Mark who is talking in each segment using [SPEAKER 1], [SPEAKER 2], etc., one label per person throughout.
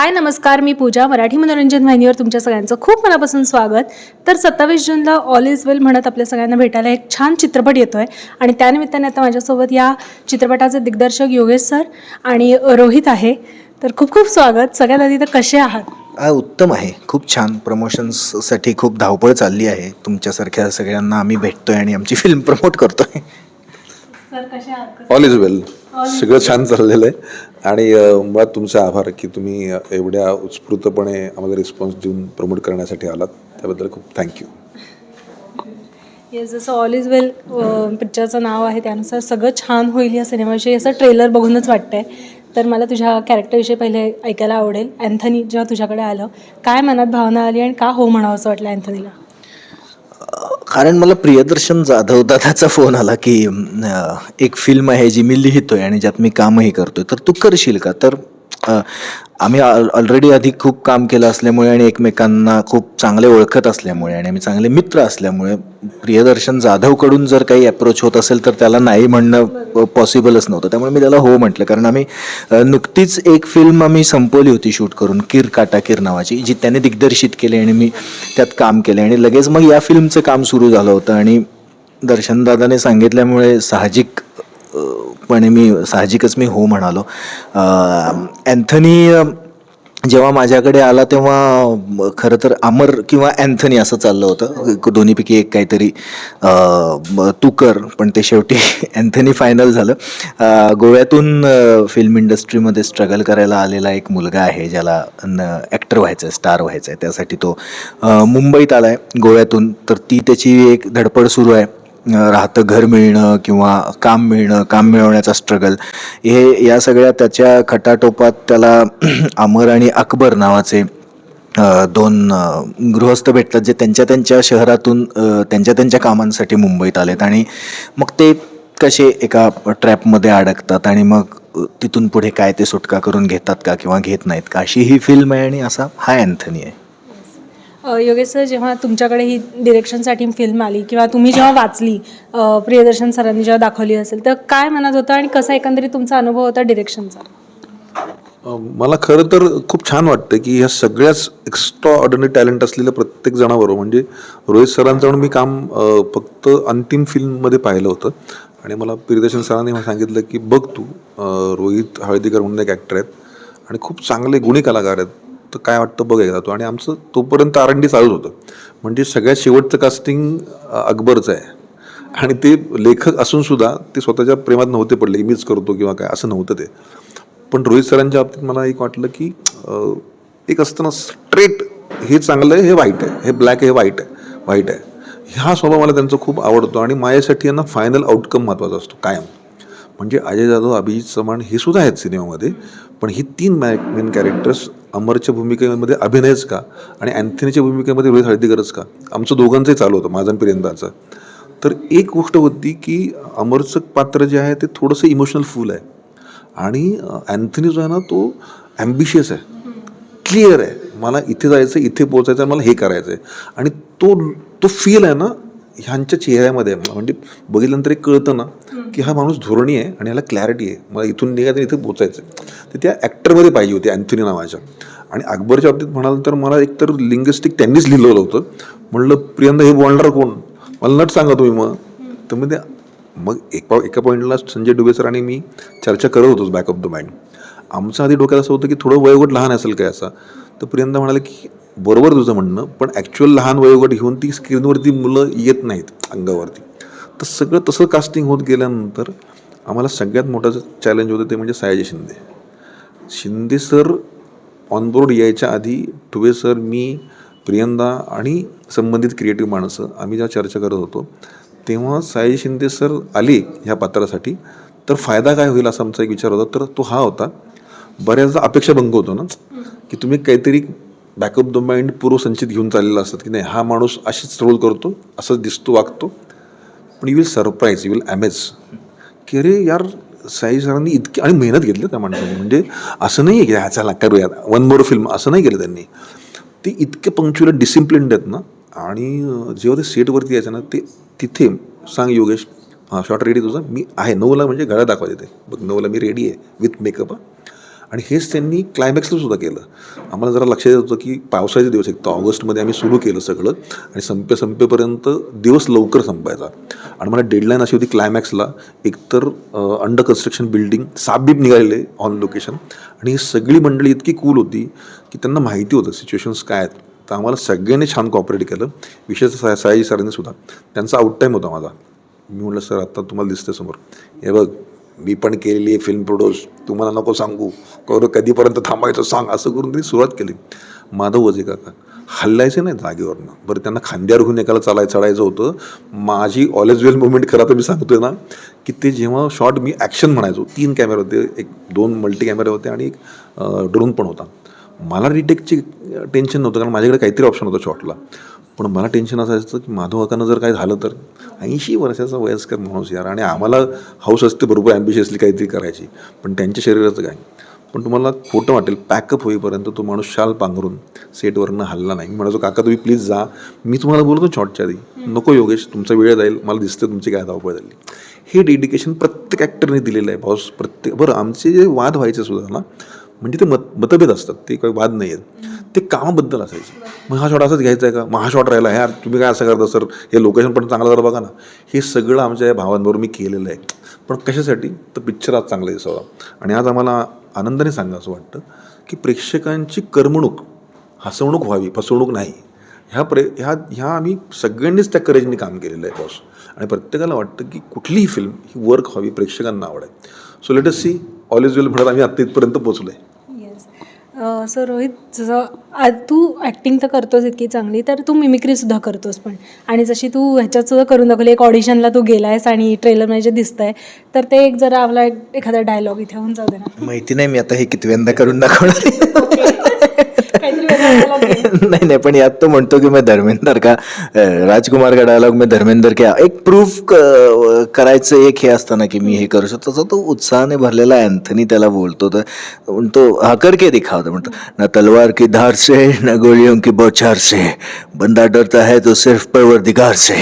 [SPEAKER 1] हाय नमस्कार. मी पूजा मराठी मनोरंजन वाहिनीवर तुमच्या सगळ्यांचं खूप मनापासून स्वागत. तर सत्तावीस जूनला ऑल इज वेल म्हणत आपल्या सगळ्यांना भेटायला एक छान चित्रपट येतो आहे आणि त्यानिमित्ताने आता माझ्यासोबत या चित्रपटाचे दिग्दर्शक योगेश सर आणि रोहित आहे. तर खूप खूप स्वागत. सगळ्यात आधी तर कसे आहात?
[SPEAKER 2] उत्तम आहे. खूप छान. प्रमोशन्ससाठी खूप धावपळ चालली आहे. तुमच्यासारख्या सगळ्यांना आम्ही भेटतोय आणि आमची फिल्म प्रमोट करतोय.
[SPEAKER 1] सर कसे आहात
[SPEAKER 3] ऑल इज वेल सगळं छान चाललेलं आहे. आणि मुळात तुमचे आभार की तुम्ही एवढ्या उत्स्फूर्तपणे आम्हाला रिस्पॉन्स देऊन प्रमोट करण्यासाठी आलात. त्याबद्दल खूप थँक्यू
[SPEAKER 1] येस जसं ऑल इज वेल पिक्चरचं नाव आहे त्यानुसार सगळं छान होईल या सिनेमाविषयी असं ट्रेलर बघूनच वाटतंय. तर मला तुझ्या कॅरेक्टरविषयी पहिले ऐकायला आवडेल. अँथनी जेव्हा तुझ्याकडे आलं काय मनात भावना आली आणि का हो म्हणावं असं वाटलं अँथनीला
[SPEAKER 2] कारण मला प्रियदर्शन जाधव दादाचा फोन आला की एक फिल्म आहे जी मी लिहितोय आणि ज्यात मी कामही करतोय. तर तू करशील का? तर आम्ही ऑलरेडी आधी खूप काम केलं असल्यामुळे आणि एकमेकांना खूप चांगले ओळखत असल्यामुळे आणि आम्ही चांगले मित्र असल्यामुळे प्रियदर्शन जाधवकडून जर काही अप्रोच होत असेल तर त्याला नाही म्हणणं पॉसिबलच नव्हतं. त्यामुळे मी त्याला हो म्हटलं. कारण आम्ही नुकतीच एक फिल्म आम्ही संपवली होती शूट करून किर काटा किर नावाची जी त्याने दिग्दर्शित केली आणि मी त्यात काम केले आणि लगेच मग या फिल्मचं काम सुरू झालं होतं आणि दर्शनदादाने सांगितल्यामुळे साहजिक अ, मी साहजिकच मी हो म्हणालो. अँथनी जेव्हा माझ्याकडे आला तेव्हा खरं तर अमर किंवा अँथनी असं चाललं होतं. दोन्हीपैकी एक काहीतरी तू कर पण ते शेवटी अँथनी फायनल झालं. गोव्यातून फिल्म इंडस्ट्रीमध्ये स्ट्रगल करायला आलेला एक मुलगा आहे ज्याला ॲक्टर व्हायचं आहे स्टार व्हायचं आहे त्यासाठी तो मुंबईत आला आहे गोव्यातून. तर ती त्याची एक धडपड सुरू आहे. राहतं घर मिळणं किंवा काम मिळणं काम मिळवण्याचा स्ट्रगल हे या सगळ्या त्याच्या खटाटोपात त्याला अमर आणि अकबर नावाचे दोन गृहस्थ भेटतात जे त्यांच्या त्यांच्या शहरातून त्यांच्या त्यांच्या कामांसाठी मुंबईत आलेत. आणि मग ते कसे एका ट्रॅपमध्ये अडकतात आणि मग तिथून पुढे काय ते सुटका करून घेतात का किंवा घेत नाहीत का? अशी ही फिल्म आहे आणि असा हा अँथनी आहे.
[SPEAKER 1] योगेश सर जेव्हा तुमच्याकडे ही डिरेक्शनसाठी फिल्म आली किंवा तुम्ही जेव्हा वाचली प्रियदर्शन सरांनी जेव्हा दाखवली असेल तर काय मनात होतं आणि कसा एकंदरीत तुमचा अनुभव होता डिरेक्शनचा
[SPEAKER 3] मला खरं तर खूप छान वाटतं की ह्या सगळ्याच एक्स्ट्रा ऑर्डनरी टॅलेंट असलेल्या प्रत्येक जणाबरोबर म्हणजे रोहित सरांचं मी काम फक्त अंतिम फिल्ममध्ये पाहिलं होतं. आणि मला प्रियदर्शन सरांनी सांगितलं की बघ तू रोहित हळदीकर म्हणून एक ॲक्टर आहेत आणि खूप चांगले गुणी कलाकार आहेत. तर काय वाटतं बघ एकदा तू. आणि आमचं तोपर्यंत आरंडी चालूच होतं. म्हणजे सगळ्यात शेवटचं कास्टिंग अकबरचं आहे. आणि ते लेखक असून सुद्धा ते स्वतःच्या प्रेमात नव्हते पडले की मीच करतो किंवा काय असं नव्हतं ते. पण रोहित सरांच्या बाबतीत मला एक वाटलं की एक असतं ना स्ट्रेट हे चांगलं आहे हे वाईट आहे. हे ब्लॅक आहे हे वाईट आहे. वाईट आहे. हा स्वभाव मला त्यांचा खूप आवडतो आणि माझ्यासाठी यांना फायनल आउटकम महत्त्वाचा असतो कायम. म्हणजे अजय जाधव अभिजित चव्हाण हे सुद्धा आहेत सिनेमामध्ये. पण ही तीन मॅ मेन कॅरेक्टर्स अमरच्या भूमिकेमध्ये अभिनयच का? आणि अँथनीच्या भूमिकेमध्ये रोहित हळदीकरच का? आमचं दोघांचंही चालू होतं माझा आणि तर एक गोष्ट होती की अमरचं पात्र जे आहे ते थोडंसं इमोशनल फुल आहे. आणि अँथनी जो आहे ना तो ॲम्बिशियस आहे. क्लिअर आहे. मला इथे जायचं इथे पोचायचं आहे मला हे करायचं आहे आणि तो तो फील आहे ना ह्यांच्या चेहऱ्यामध्ये. म्हणजे बघितल्यानंतर एक कळतं ना की हा माणूस धोरणी आहे आणि ह्याला क्लॅरिटी आहे. मला इथून निघायचं इथे पोचायचं आहे. तर त्या ॲक्टरमध्ये पाहिजे होती अँथनी नावाच्या. आणि अकबरच्या बाबतीत म्हणाल तर मला एकतर लिंग्विस्टिक त्यांनीच लिहिलेलं होतं. म्हणलं प्रियंदा हे बोलणार कोण? मला नट सांगा तुम्ही मग. तर मग ते मग एका एका पॉईंटला संजय डुबे सर आणि मी चर्चा करत होतोच बॅक ऑफ द माइंड आमचं आधी डोक्यात असं होतं की थोडं वयोगट लहान असेल काय असा. तर प्रियंदा म्हणाले की बरोबर तुझं म्हणणं पण ॲक्च्युअल लहान वयोगट घेऊन ती स्क्रीनवरती मुलं येत नाहीत अंगावरती. तर सगळं तसं कास्टिंग होत गेल्यानंतर आम्हाला सगळ्यात मोठं चॅलेंज होतं ते म्हणजे सयाजी शिंदे. शिंदे सर ऑनबोर्ड यायच्या आधी टुवे सर मी प्रियंदा आणि संबंधित क्रिएटिव्ह माणसं आम्ही ज्या चर्चा करत होतो तेव्हा साई शिंदे सर आले ह्या पात्रासाठी. तर फायदा काय होईल असा आमचा एक विचार होता. तर तो हा होता बऱ्याचदा अपेक्षाभंग होतो ना की तुम्ही काहीतरी बॅकअप द माइंड पूर्वसंचित घेऊन चाललेला असतात की नाही हा माणूस अशीच ट्रोल करतो असंच दिसतो वागतो. पण you will surprise you will amaze की अरे यार साई सरांनी इतकी आणि मेहनत घेतली त्या माणसाने. म्हणजे असं नाही आहे की हा चला करूया. वन मोर फिल्म असं नाही केलं त्यांनी. ते इतके पंक्च्युअल डिसिप्लिन्ड आहेत ना आणि जेव्हा ते सेटवरती यायचं ना ते तिथे सांग योगेश हां शॉर्ट रेडी तुझा? मी आहे. नऊला म्हणजे गळा दाखवा देते बघ नऊला मी रेडी आहे. विथ मेकअप आणि हेच त्यांनी क्लायमॅक्सला सुद्धा केलं. आम्हाला जरा लक्षात येत होतं की पावसाळ्याचे दिवस एक तर ऑगस्टमध्ये आम्ही सुरू केलं सगळं आणि संपे संपेपर्यंत दिवस लवकर संपायचा. आणि मला डेडलाईन अशी होती क्लायमॅक्सला एकतर अंडर कन्स्ट्रक्शन बिल्डिंग साबीब निघालेले ऑन लोकेशन आणि ही सगळी मंडळी इतकी कूल होती की त्यांना माहिती होतं सिच्युएशन्स काय आहेत. तर आम्हाला सगळ्यांनी छान कॉपरेट केलं. विशेषतः सा साई सरांनी सुद्धा. त्यांचा आउट टाईम होता माझा. मी म्हटलं सर आत्ता तुम्हाला दिसतं समोर. हे बघ मी पण केलेली आहे फिल्म प्रोड्यूस तुम्हाला नको सांगू. करू कधीपर्यंत थांबायचं सांग असं करून त्यांनी सुरुवात केली. माधव वजे काका हल्लायचे नाही जागेवरनं. बरं त्यांना खांद्यावर घेऊन एकाला चालाय चढायचं होतं. माझी ऑलेज वेल मुवमेंट खरं तर मी सांगतोय ना की ते जेव्हा शॉट मी ॲक्शन म्हणायचो तीन कॅमेरे होते एक दोन मल्टी कॅमेरे होते आणि एक ड्रोन पण होता. मला रिटेकची टेन्शन नव्हतं कारण माझ्याकडे काहीतरी ऑप्शन होतं शॉटला पण मला टेन्शन असायचं की माधव जर काय झालं तर. ऐंशी वर्षाचा वयस्कर माणूस यार आणि आम्हाला हाऊस असते बरोबर ॲम्बिशियसली काहीतरी करायची पण त्यांच्या शरीराचं काय? पण तुम्हाला खोटं वाटेल पॅकअप होईपर्यंत तो माणूस शाल पांघरून सेटवरनं हल्ला नाही. मी म्हणायचो काका तुम्ही प्लीज जा. मी तुम्हाला बोलतो शॉटच्या आधी. नको योगेश तुमचा वेळ जाईल मला दिसतं तुमची काय धावपळ झाली. हे डेडिकेशन प्रत्येक ॲक्टरने दिलेलं आहे बॉस प्रत्येक बरं आमचे जे वाद व्हायचे सुद्धा ना म्हणजे ते मत मतभेद असतात. ते काही वाद नाही आहेत. ते कामाबद्दल असायचे. मग हा शॉट असाच घ्यायचा आहे का? मग हा शॉट राहिला. यार तुम्ही काय असं करता सर? हे लोकेशन पण चांगलं जरा बघा ना. हे सगळं आमच्या या भावांबरोबर मी केलेलं आहे. पण कशासाठी? तर पिक्चर आज चांगला दिसावा. आणि आज आम्हाला आनंदाने सांगा असं वाटतं की प्रेक्षकांची करमणूक हसवणूक व्हावी फसवणूक नाही. ह्या प्रे ह्या ह्या आम्ही सगळ्यांनीच त्या करेजने काम केलेलं आहे बॉस आणि प्रत्येकाला वाटतं की कुठलीही फिल्म ही वर्क व्हावी प्रेक्षकांना आवडेल. So let us see all is well म्हणत आम्ही आत्ता इथपर्यंत पोहोचलो आहे
[SPEAKER 1] सर रोहित जसं आ- तू ॲक्टिंग तर करतोस इतकी चांगली तर तू मिमिक्रीसुद्धा करतोस पण. आणि जशी तू ह्याच्यात सुद्धा करून दाखवली एक ऑडिशनला तू गेलायस आणि ट्रेलरमध्ये जे दिसतंय तर ते एक जरा आपला एक- एखादा डायलॉग इथे होऊन जाऊ दे ना.
[SPEAKER 2] माहिती नाही मी आता हे कितव्यांदा करून दाखवणार नहीं नहीं पण यात तो म्हणतो की मैं धर्मेंद्र का राजकुमार का डायलॉग में धर्मेंद्र क्या एक प्रूफ करायचं एक हे असतं ना की मी हे करू शकतो. तसा तो उत्साहाने भरलेला अँथनी त्याला बोलतो तर म्हणतो हा करके दिखावतो. म्हणतो न तलवार की धार से न गोलियों की बौछार से बंदा डरता है तो सिर्फ परवरदिगार से.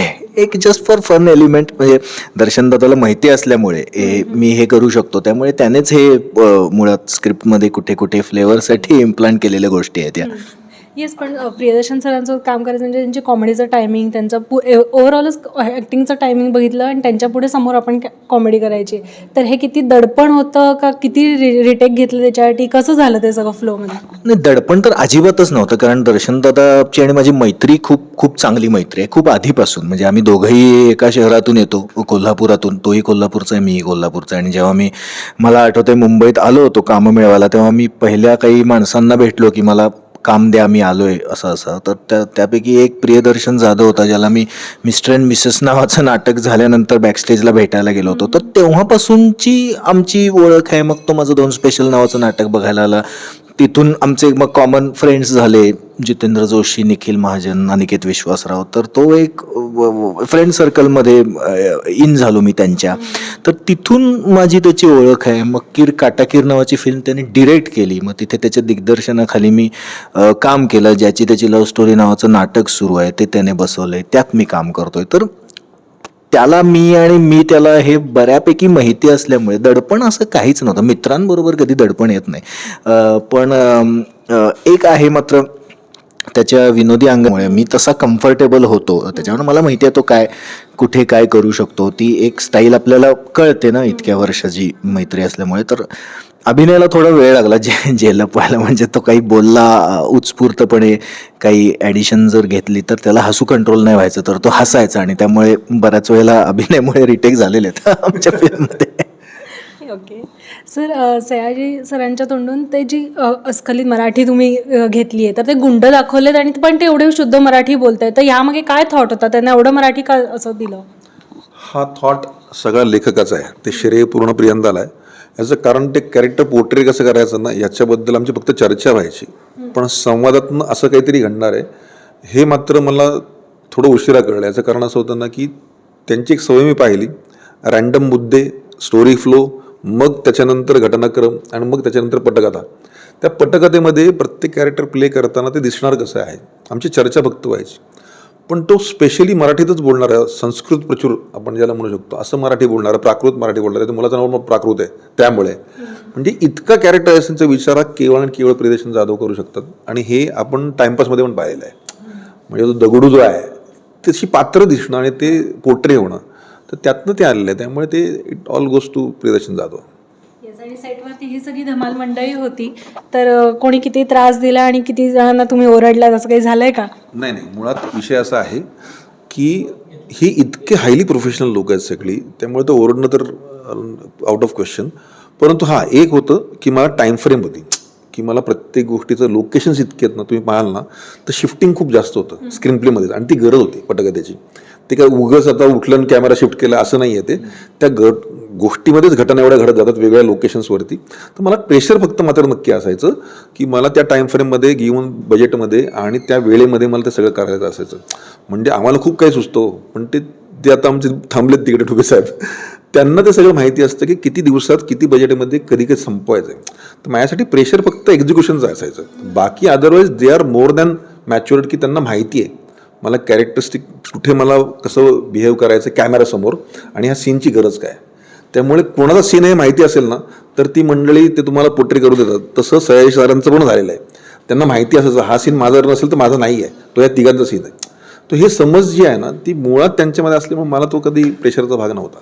[SPEAKER 2] एक जस्ट फॉर फन एलिमेंट म्हणजे दर्शन दादाला माहिती असल्यामुळे हे मी हे करू शकतो. त्यामुळे त्यानेच हे मुळात स्क्रिप्टमध्ये कुठे कुठे फ्लेवरसाठी इम्प्लांट केलेल्या गोष्टी आहेत या.
[SPEAKER 1] येस पण प्रियदर्शन सरांचं काम करायचं म्हणजे त्यांची कॉमेडीचं टायमिंग त्यांचं पु ओव्हरऑलच ॲक्टिंगचं टायमिंग बघितलं आणि त्यांच्या पुढे समोर आपण कॉमेडी करायची. तर हे किती दडपण होतं का किती रिटेक घेतलं त्याच्यासाठी कसं झालं ते सगळं फ्लोमध्ये
[SPEAKER 2] नाही दडपण तर अजिबातच नव्हतं कारण दर्शन दादाची आणि माझी मैत्री खूप खूप चांगली मैत्री आहे. खूप आधीपासून. म्हणजे आम्ही दोघंही एका शहरातून येतो कोल्हापुरातून. तोही कोल्हापूरचा आहे मीही कोल्हापूरचा आहे. आणि जेव्हा मी मला आठवतंय मुंबईत आलो होतो कामं मिळवायला तेव्हा मी पहिल्या काही माणसांना भेटलो की मला काम द्या मी आहे असं असं. तर त्या त्यापैकी एक प्रियदर्शन जाधव होता ज्याला मी मिस्टर अँड मिसेस नावाचं नाटक झाल्यानंतर बॅकस्टेजला भेटायला गेलो होतो. तर तेव्हापासूनची आमची ओळख आहे. मग तो माझं दोन स्पेशल नावाचं नाटक बघायला आला. तिथून आमचे मग कॉमन फ्रेंड्स झाले जितेंद्र जोशी निखिल महाजन अनिकेत विश्वासराव. तर तो एक फ्रेंड सर्कलमध्ये इन झालो मी त्यांच्या. तर तिथून माझी त्याची ओळख आहे. मग किर काटाकीर नावाची फिल्म त्यांनी डिरेक्ट केली. मग तिथे त्याच्या दिग्दर्शनाखाली मी काम केलं ज्याची त्याची लव्ह स्टोरी नावाचं नाटक सुरू आहे ते त्याने बसवलं आहे त्यात मी काम करतोय. तर त्याला मी आणि मी त्याला हे बऱ्यापैकी माहिती असल्यामुळे दडपण असं काहीच नव्हतं. मित्रांबरोबर कधी दडपण येत नाही. पण एक आहे मात्र त्याच्या विनोदी अंगामुळे मी तसा कम्फर्टेबल होतो. त्याच्यामुळे मला माहिती आहे तो काय कुठे काय करू शकतो. ती एक स्टाईल आपल्याला कळते ना इतक्या वर्षाची मैत्री असल्यामुळे. तर अभिनयाला थोडा वेळ लागला जे जे लपवायला म्हणजे तो काही बोलला उत्स्फूर्तपणे काही ॲडिशन जर घेतली तर त्याला हसू कंट्रोल नाही व्हायचं. तर तो हसायचा आणि त्यामुळे बऱ्याच वेळेला अभिनयामुळे रिटेक झालेले आहेत आमच्या फिल्ममध्ये
[SPEAKER 1] ओके सर सयाजी सरांच्या तोंडून ते जी अस्खलित मराठी तुम्ही घेतली आहे तर ते गुंड दाखवलेत आणि पण ते एवढे शुद्ध मराठी बोलतायत. तर यामागे काय थॉट होता? त्यांना एवढं मराठी का असं दिलं?
[SPEAKER 3] हा थॉट सगळा लेखकाचा आहे. ते श्रेय पूर्ण प्रियंदाला आहे. याचं कारण ते कॅरेक्टर पोर्ट्रे कसं करायचं ना याच्याबद्दल आमची फक्त चर्चा व्हायची. पण संवादातनं असं काहीतरी घडणार आहे. हे मात्र मला थोडं उशिरा कळलं. याचं कारण असं होतं ना की त्यांची एक सवय मी पाहिली. रॅन्डम मुद्दे स्टोरी फ्लो मग त्याच्यानंतर घटनाक्रम आणि मग त्याच्यानंतर पटकथा. त्या पटकथेमध्ये प्रत्येक कॅरेक्टर प्ले करताना ते दिसणार कसं आहे? आमची चर्चा फक्त व्हायची. पण तो स्पेशली मराठीतच बोलणारा संस्कृत प्रचूर आपण ज्याला म्हणू शकतो. असं मराठी बोलणारं प्राकृत मराठी बोलणारं मुलाचं नाव मग प्राकृत आहे. त्यामुळे म्हणजे इतका कॅरेक्टरायझेशनचा विचार हा केवळ आणि केवळ प्रियदर्शन जाधव करू शकतात. आणि हे आपण टाइमपासमध्ये पण पाहिलेलं आहे. म्हणजे तो दगडू जो आहे त्याची पात्र दिसणं आणि ते पोट्रे होणं तर त्यातनं ते आलेलं आहे. त्यामुळे ते it all goes to Priyadarshan Jadhav.
[SPEAKER 1] आणि सेटवरती ही सगळी धमाल मंडळी होती. तर कोणी किती त्रास दिला आणि किती जणांना तुम्ही ओरडलात असं काही झालंय का?
[SPEAKER 3] नाही नाही. मुळात विषय असा आहे की ही इतके हायली प्रोफेशनल लोक आहेत सगळी त्यामुळे तर ओरडणं तर आउट ऑफ क्वेश्चन परंतु हा एक होतं की मला टाईम फ्रेम होती. की मला प्रत्येक गोष्टीचं लोकेशन्स इतके आहेत ना तुम्ही पाहाल ना तर शिफ्टिंग खूप जास्त होतं. स्क्रीन प्लेमध्ये आणि ती गरज होती पटकथेची ते काय उगच आता उठलं कॅमेरा शिफ्ट केला असं नाही आहे ते. त्या घट गोष्टीमध्येच घटना एवढ्या घडत जातात वेगळ्या लोकेशन्सवरती तर मला प्रेशर फक्त मात्र नक्की असायचं की मला त्या टाईम फ्रेममध्ये घेऊन बजेटमध्ये आणि त्या वेळेमध्ये मला ते सगळं करायचं असायचं. म्हणजे आम्हाला खूप काही सुचतो हो. पण ते ते आता आमचे थांबलेत तिकडे ठुबे साहेब. त्यांना ते सगळं माहिती असतं की किती दिवसात किती बजेटमध्ये कधी कधी संपवायचं आहे तर माझ्यासाठी प्रेशर फक्त एक्झिक्युशनचं असायचं. बाकी otherwise they are more than matured की त्यांना माहिती आहे. मला कॅरेक्टरिस्टिक कुठे मला कसं बिहेव करायचं कॅमेरासमोर आणि ह्या सीनची गरज काय? त्यामुळे कोणाचा सीन हे माहिती असेल ना तर ती मंडळी ते तुम्हाला पोट्री करू देतात. तसं सयाजी सरांचं पण झालेलं आहे. त्यांना माहिती असायचं हा सीन माझा जर नसेल तर माझा नाही आहे तो या तिघांचा सीन आहे. तो हे समज जी आहे ना ती मुळात त्यांच्यामध्ये असल्यामुळे मला तो कधी प्रेशरचा भाग नव्हता.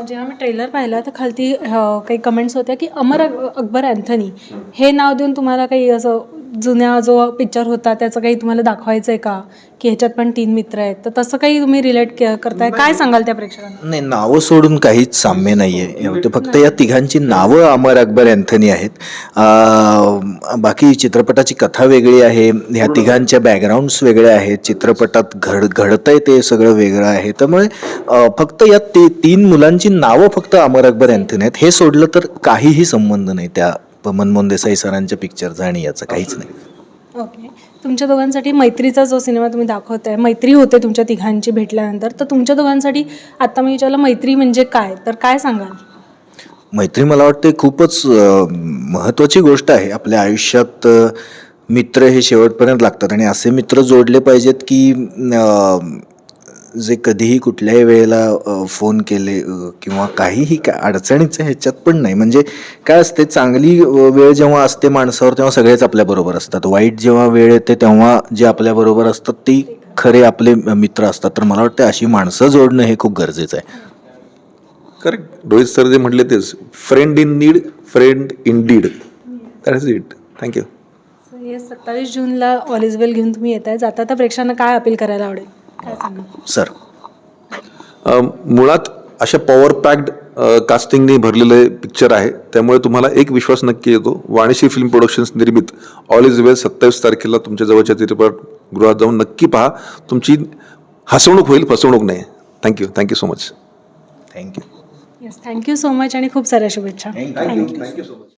[SPEAKER 1] जेव्हा मी ट्रेलर पाहिला तर खालती काही कमेंट्स होत्या की अमर अकबर अँथनी हे नाव देऊन तुम्हाला काही असं जुन्या जो पिक्चर होता त्याचं काही तुम्हाला दाखवायचं आहे का? की ह्याच्यात पण तीन मित्र आहेत. तर तसं काही तुम्ही रिलेट करताय? काय सांगाल त्या प्रेक्षकांना?
[SPEAKER 2] नाही नावं सोडून काहीच साम्य नाही आहे ते फक्त या तिघांची नावं अमर अकबर अँथनी आहेत. बाकी चित्रपटाची कथा वेगळी आहे. ह्या तिघांच्या बॅकग्राऊंड्स वेगळ्या आहेत. चित्रपटात घड घडतंय ते सगळं वेगळं आहे. त्यामुळे फक्त या ती तीन मुलांची नावं फक्त अमर अकबर अँथनी आहेत. हे सोडलं तर काहीही संबंध नाही त्या मनमोहन देसाई सरांच्या पिक्चरचा आणि याचं काहीच नाही.
[SPEAKER 1] ओके तुमच्या दोघांसाठी मैत्रीचा जो सिनेमा तुम्ही दाखवताय मैत्री होते तुमच्या तिघांची भेटल्यानंतर तर तुमच्या दोघांसाठी आता मी विचारलं मैत्री म्हणजे काय? तर काय सांगाल?
[SPEAKER 2] मैत्री मला वाटते खूपच महत्त्वाची गोष्ट आहे. आपल्या आयुष्यात मित्र हे शेवटपर्यंत लागतात आणि असे मित्र जोडले पाहिजेत की जे कधीही कुठल्याही वेळेला फोन केले किंवा काहीही का अडचणीचं ह्याच्यात पण नाही. म्हणजे काय असते चांगली वेळ जेव्हा असते माणसावर तेव्हा सगळेच आपल्याबरोबर असतात. वाईट जेव्हा वेळ येते तेव्हा जे आपल्याबरोबर असतात ती खरे आपले मित्र असतात. तर मला वाटतं अशी माणसं जोडणं हे खूप गरजेचं आहे.
[SPEAKER 3] करेक्ट रोहित सर जे म्हटले तेच friend in need friend in deed that is it thank you
[SPEAKER 1] सत्तावीस जूनला ऑलिजवेल घेऊन तुम्ही येत आहे जाता तर प्रेक्षकांना काय अपील करायला आवडेल?
[SPEAKER 2] सर
[SPEAKER 3] मुळात अशा पॉवर पॅक्ड कास्टिंगने भरलेलं पिक्चर आहे. त्यामुळे तुम्हाला एक विश्वास नक्की येतो. वाणिश्री फिल्म प्रोडक्शन्स निर्मित ऑल इज वेल सत्तावीस तारखेला तुमच्या जवळच्या चित्रपटगृहात जाऊन नक्की पहा. तुमची हसवणूक होईल फसवणूक नाही. Thank you thank you so much
[SPEAKER 2] thank you
[SPEAKER 1] yes thank you so much आणि खूप साऱ्या शुभेच्छा. Thank you
[SPEAKER 3] thank you so much